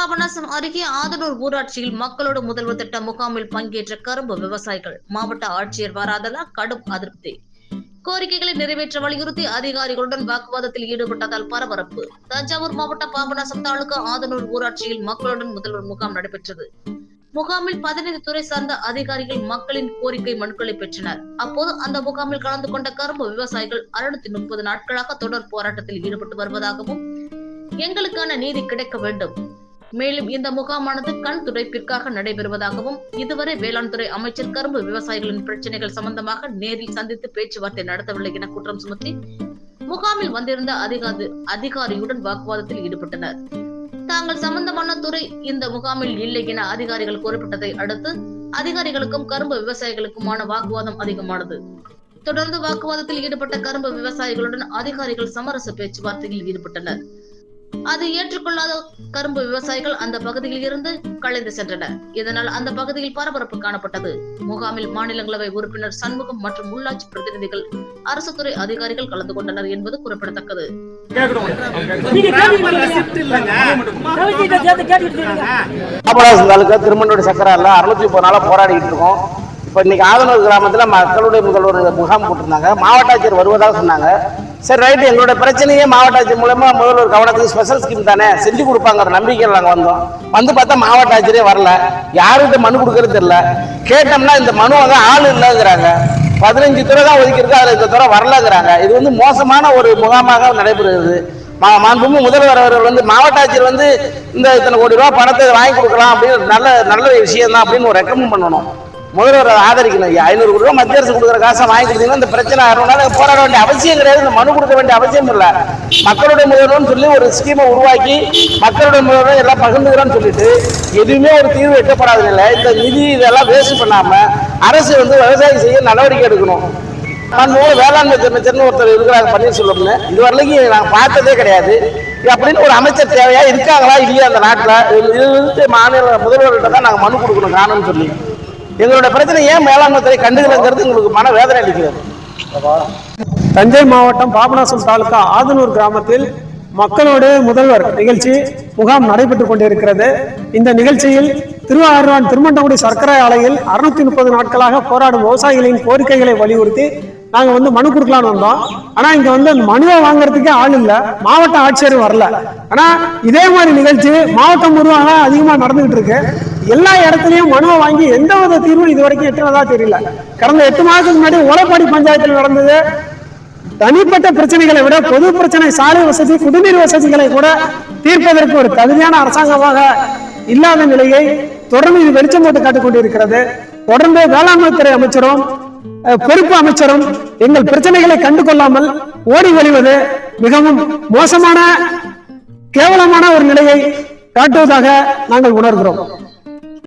பாபநாசம் அருகே ஆதனூர் ஊராட்சியில் மக்களோடு முதல்வர் திட்ட முகாமில் பங்கேற்ற கரும்பு விவசாயிகள் மாவட்ட ஆட்சியர் வராததால் கடும் அதிருப்தி. கோரிக்கைகளை நிறைவேற்ற வலியுறுத்தி அதிகாரிகளுடன் வாக்குவாதத்தில் ஈடுபட்டதால் பரபரப்பு. தஞ்சாவூர் மாவட்ட பாபநாசம் தாலுகா ஆதனூர் ஊராட்சியில் மக்களுடன் முதல்வர் முகாம் நடைபெற்றது. முகாமில் பதினைந்து துறை சார்ந்த அதிகாரிகள் மக்களின் கோரிக்கை மனுக்களை பெற்றனர். அப்போது அந்த முகாமில் கலந்து கொண்ட கரும்பு விவசாயிகள் அறுநூத்தி முப்பது நாட்களாக தொடர் போராட்டத்தில் ஈடுபட்டு வருவதாகவும் எங்களுக்கான நீதி கிடைக்க வேண்டும். மேலும் இந்த முகாமானது கண் துடைப்பிற்காக நடைபெறுவதாகவும் இதுவரை வேளாண் துறை அமைச்சர் கரும்பு விவசாயிகளின் பிரச்சனைகள் சம்பந்தமாக நேரில் சந்தித்து பேச்சுவார்த்தை நடத்தவில்லை என குற்றம் சுமத்தி முகாமில் வந்திருந்த அதிகாரி அதிகாரியுடன் வாக்குவாதத்தில் ஈடுபட்டனர். தாங்கள் சம்பந்தமான துறை இந்த முகாமில் இல்லை என அதிகாரிகள் குறிப்பிட்டதை அடுத்து அதிகாரிகளுக்கும் கரும்பு விவசாயிகளுக்குமான வாக்குவாதம் அதிகமானது. தொடர்ந்து வாக்குவாதத்தில் ஈடுபட்ட கரும்பு விவசாயிகளுடன் அதிகாரிகள் சமரச பேச்சுவார்த்தையில் ஈடுபட்டனர். அது ஏற்றுக்கொள்ளாத கரும்பு விவசாயிகள் அந்த பகுதியில் இருந்து கலைந்து சென்றனர். இதனால் அந்த பகுதியில் பரபரப்பு காணப்பட்டது. முகாமில் மாநிலங்களவை உறுப்பினர் சண்முகம் மற்றும் உள்ளாட்சி பிரதிநிதிகள் அரசு துறை அதிகாரிகள் கலந்து கொண்டனர் என்பது குறிப்பிடத்தக்கது. நீங்க கேட்டுக்கிட்டு தாலுக்கா சக்கரால அறுநூத்தி முப்பது நாளா போராடிட்டு இருக்கோம். இப்போ இன்னைக்கு ஆதனூர் கிராமத்துல மக்களுடைய முதல்வர் முகாம் போட்டிருந்தாங்க. மாவட்ட ஆட்சியர் வருவதாக சொன்னாங்க. சரி ரைட்டு எங்களோட பிரச்சனையே மாவட்ட ஆட்சியர் மூலமா முதல்வர் கவனத்துக்கு ஸ்பெஷல் ஸ்கீம் தானே? செஞ்சு கொடுப்பாங்கிற நம்பிக்கையில் நாங்கள் வந்தோம். வந்து பார்த்தா மாவட்ட ஆட்சியரே வரல. யாருக்கிட்ட மனு கொடுக்கறது தெரியல கேட்டோம்னா இந்த மனு வந்து ஆள் இல்லைங்கிறாங்க. பதினஞ்சு துறை தான் ஒதுக்கியிருக்கு அதில் இந்த துறை வரலங்கிறாங்க. இது வந்து மோசமான ஒரு முகாமாக நடைபெறுகிறது. மா மாண்புமிகு முதல்வர் அவர்கள் வந்து மாவட்ட ஆட்சியர் வந்து இந்த இத்தனை கோடி ரூபா பணத்தை வாங்கி கொடுக்கலாம் அப்படின்னு நல்ல நல்ல விஷயம் தான் அப்படின்னு ஒரு ரெக்கமெண்ட் பண்ணணும். முதல்வர் ஆதரிக்கணும் ஐயா. ஐநூறு கோடி ரூபாய் மத்திய அரசு கொடுக்குற காசை வாங்கி கொடுத்தீங்கன்னா இந்த பிரச்சனை ஆகிறதுனால போராட வேண்டிய அவசியம் கிடையாது. இந்த மனு கொடுக்க வேண்டிய அவசியம் இல்லை. மக்களுடைய முதல்வர்னு சொல்லி ஒரு ஸ்கீமை உருவாக்கி மக்களுடைய முதல்வர் எல்லாம் பகிர்ந்துக்கிறோம்னு சொல்லிட்டு எதுவுமே ஒரு தீர்வு எட்டப்படாத இல்லை இந்த நிதி இதெல்லாம் வேஸ்ட் பண்ணாமல் அரசு வந்து விவசாயம் செய்ய நடவடிக்கை எடுக்கணும். மாண்புமிகு வேளாண்மை அமைச்சர்னு ஒருத்தர் இருக்கிறாங்க பன்னீர்செல்வம்னு. இது வரைக்கும் நாங்கள் பார்த்ததே கிடையாது. அப்படின்னு ஒரு அமைச்சர் தேவையா இருக்காங்களா இல்லையா அந்த நாட்டில்? இது மாநில முதல்வர்கிட்ட தான் நாங்கள் மனு கொடுக்கணும் காணும்னு சொல்லி. எங்களோட பிரச்சனை ஏன் மேலாண்மை துறை கண்டுகிறதுங்கிறது உங்களுக்கு மன வேதனை அளிக்கிறது. தஞ்சை மாவட்டம் பாபநாசம் தாலுகா ஆதனூர் கிராமத்தில் மக்களோடு முதல்வர் நிகழ்ச்சி முகாம் நடைபெற்றுக் கொண்டிருக்கிறது. இந்த நிகழ்ச்சியில் திருவாரூர் திருமண்டங்குடி சர்க்கரை ஆலையில் அறுநூத்தி முப்பது நாட்களாக போராடும் விவசாயிகளின் கோரிக்கைகளை வலியுறுத்தி நாங்கள் வந்து மனு கொடுக்கலான்னு வந்தோம். ஆனால் இங்கே வந்து அந்த மனுவை வாங்குறதுக்கே ஆள் இல்லை. மாவட்ட ஆட்சியர் வரல. ஆனால் இதே மாதிரி நிகழ்ச்சி மாவட்டம் முழுவதாக அதிகமாக நடந்துகிட்டு இருக்கு. எல்லா இடத்துலையும் மனுவை வாங்கி எந்த வித தீர்வும் இது வரைக்கும் எட்டுனதா தெரியல. கடந்த எட்டு மாதத்துக்கு முன்னாடி உலப்பாடி பஞ்சாயத்தில் நடந்தது. தனிப்பட்ட பிரச்சனைகளை விட பொது பிரச்சனை சாலை வசதி குடிநீர் வசதிகளை கூட தீர்ப்பதற்கு ஒரு தகுதியான அரசாங்கமாக இல்லாத நிலையை தொடர்ந்து இது வெளிச்சம் போட்டு காட்டிக்கொண்டிருக்கிறது தொடர்ந்து வேளாண்மை துறை அமைச்சரும் அஹ், பொறுப்பு அமைச்சரும் எங்கள் பிரச்சனைகளை கண்டு கொள்ளாமல் ஓடி வழிவது மிகவும் மோசமான கேவலமான ஒரு நிலையை காட்டுவதாக நாங்கள் உணர்கிறோம்.